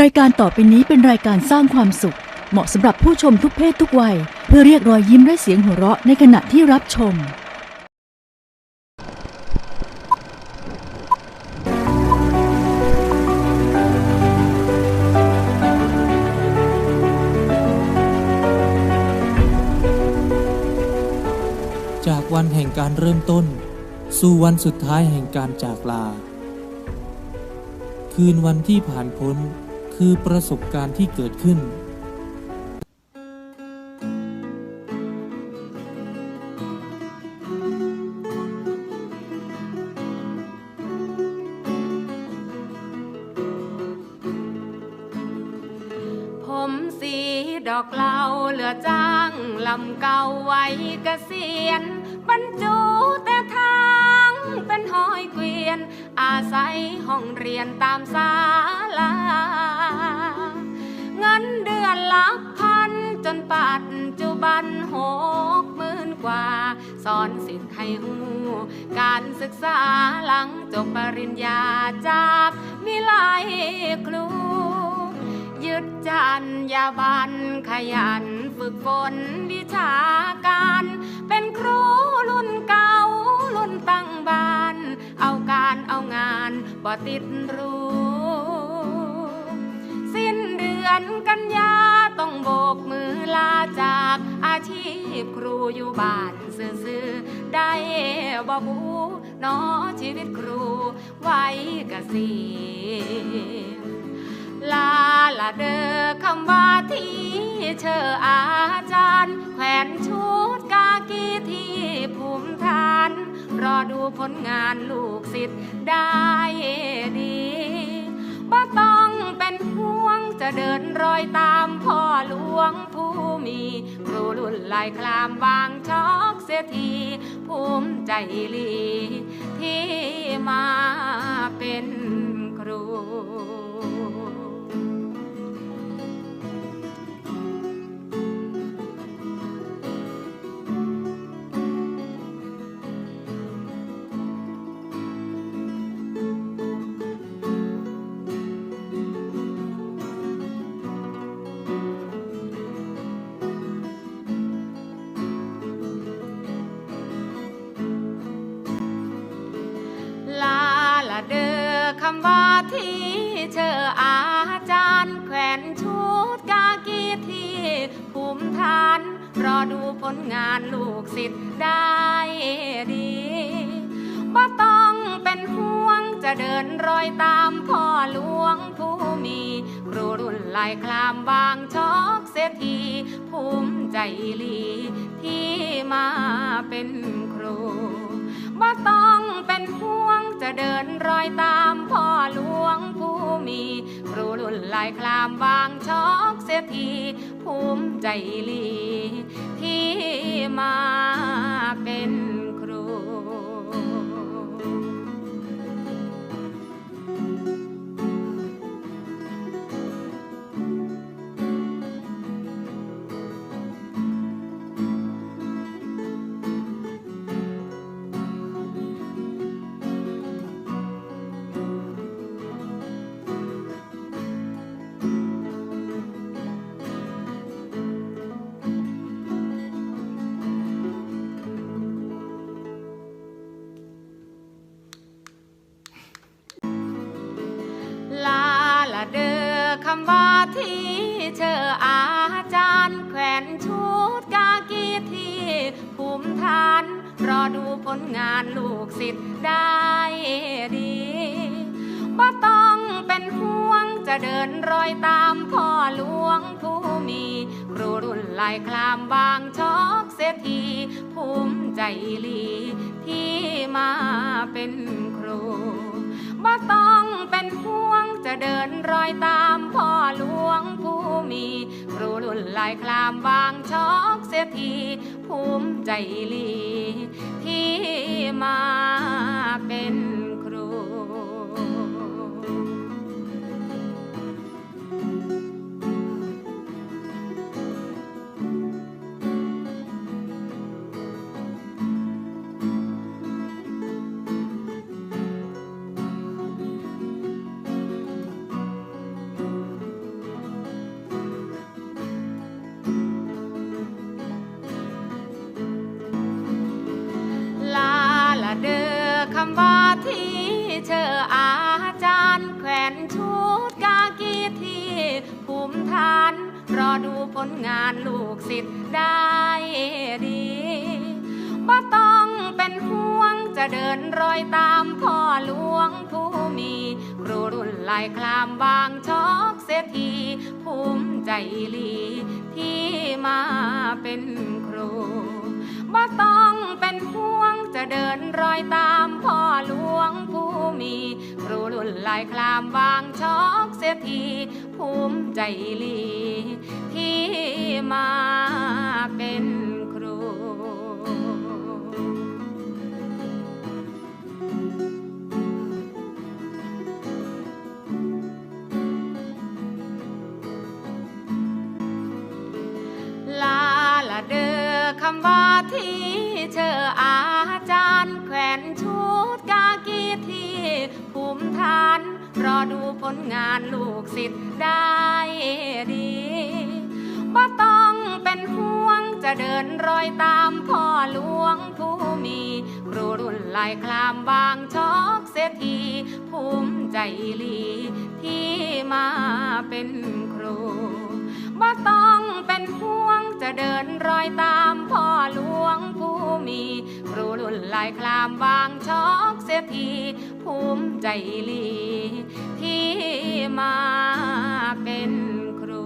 รายการต่อไปนี้เป็นรายการสร้างความสุข เหมาะสำหรับผู้ชมทุกเพศทุกวัย เพื่อเรียกรอยยิ้มและเสียงหัวเราะในขณะที่รับชม จากวันแห่งการเริ่มต้น สู่วันสุดท้ายแห่งการจากลา คืนวันที่ผ่านพ้น คือประสบการณ์ที่เกิดขึ้น ผมสีดอกเหลาเหลือจ้างลำเก่าไว้เกษียณบรรจุแต่ทางเป็นหอยเกวียน อาศัยห้องเรียนตามศาลา ลักพันจนปัจจุบันหกหมื่นกว่า สอนสิทธิ์ให้หูการศึกษาหลังจบปริญญาจากมิไลยครู ยึดจันยาบันขยันฝึกฝนวิชาการ เป็นครูรุ่นเก่ารุ่นตั้งบ้าน เอาการเอางานบ่ติดรู้ สิ้นเดือนกันยา ต้องโบกมือลาจากอาชีพครูอยู่บ้านซื่อๆได้บ่บูนอชีวิตครูไว้เกษีลาละเดอคำว่าที่เชออาจารย์ แขวนชุดกากีที่ภูมิฐาน รอดูผลงานลูกศิษย์ได้ดีบ่ต้องเป็นห่วง จะเดินรอยตามพ่อหลวงผู้มีครูรุ่นลายคลามบางช็อกเสียทีภูมิใจลีที่มาเป็นครู ว่าที่เชออาจารย์แขวนชุดกากีที่ภูมิฐาน รอดูผลงานลูกศิษย์ได้ดีบ่ต้องเป็นห่วงจะเดินรอยตามพ่อหลวงผู้มี ครูรุ่นลายคลามบางช็อกเสียที ภูมิใจลีที่มาเป็นครู บ่ต้องเป็นห่วงจะเดินรอยตามพ่อหลวงผู้มี ครูรุ่นลายคลามบางช็อกเสียทีภูมิใจลีที่มาเป็นำว่าที่เชออาจารย์ แขวนชุดกากีที่ภูมิฐาน รอดูผลงานลูกศิษย์ได้ดีบ่ต้องเป็นห่วงจะเดินรอยตามพ่อหลวงผู้มี ครูรุ่นลายคลามบางชอกเสียทีภูมิใจลีที่มาเป็นครูบ่ต้องเป็นห่วง จะเดินรอยตามพ่อหลวงผู้มี ครูรุ่นลายคลามบางช็อกเสียทีภูมิใจลี ที่มาเป็น ที่เธออาจารย์ แขวนชุดกากีที่ภูมิฐาน รอดูผลงานลูกศิษย์ได้ดีบ่ต้องเป็นห่วงจะเดินรอยตามพ่อหลวงผู้มีครูรุ่นลายคลามบางชอกเสียทีภูมิใจลีที่มาเป็นครู บ่ต้องเป็นห่วงจะเดินรอยตามพ่อหลวงผู้มีครูรุ่นลายคลามบางชอกเสียทีภูมิใจลีที่มาเป็น คำว่าที่เชออาจารย์แขวนชุดกากีที่ภูมิฐาน รอดูผลงานลูกศิษย์ได้ดีบ่ต้องเป็นห่วงจะเดินรอยตามพ่อหลวงผู้มี ครูรุ่นลายคลามบางชอกเสียทีภูมิใจลีที่มา เป็นครูบ่ต้องเป็นห่วงจะเดินรอยตามพ่อหลวงผู้มี ครูรุ่นลายคลามบางชอกเสียทีภูมิใจลี ที่มาเป็นครู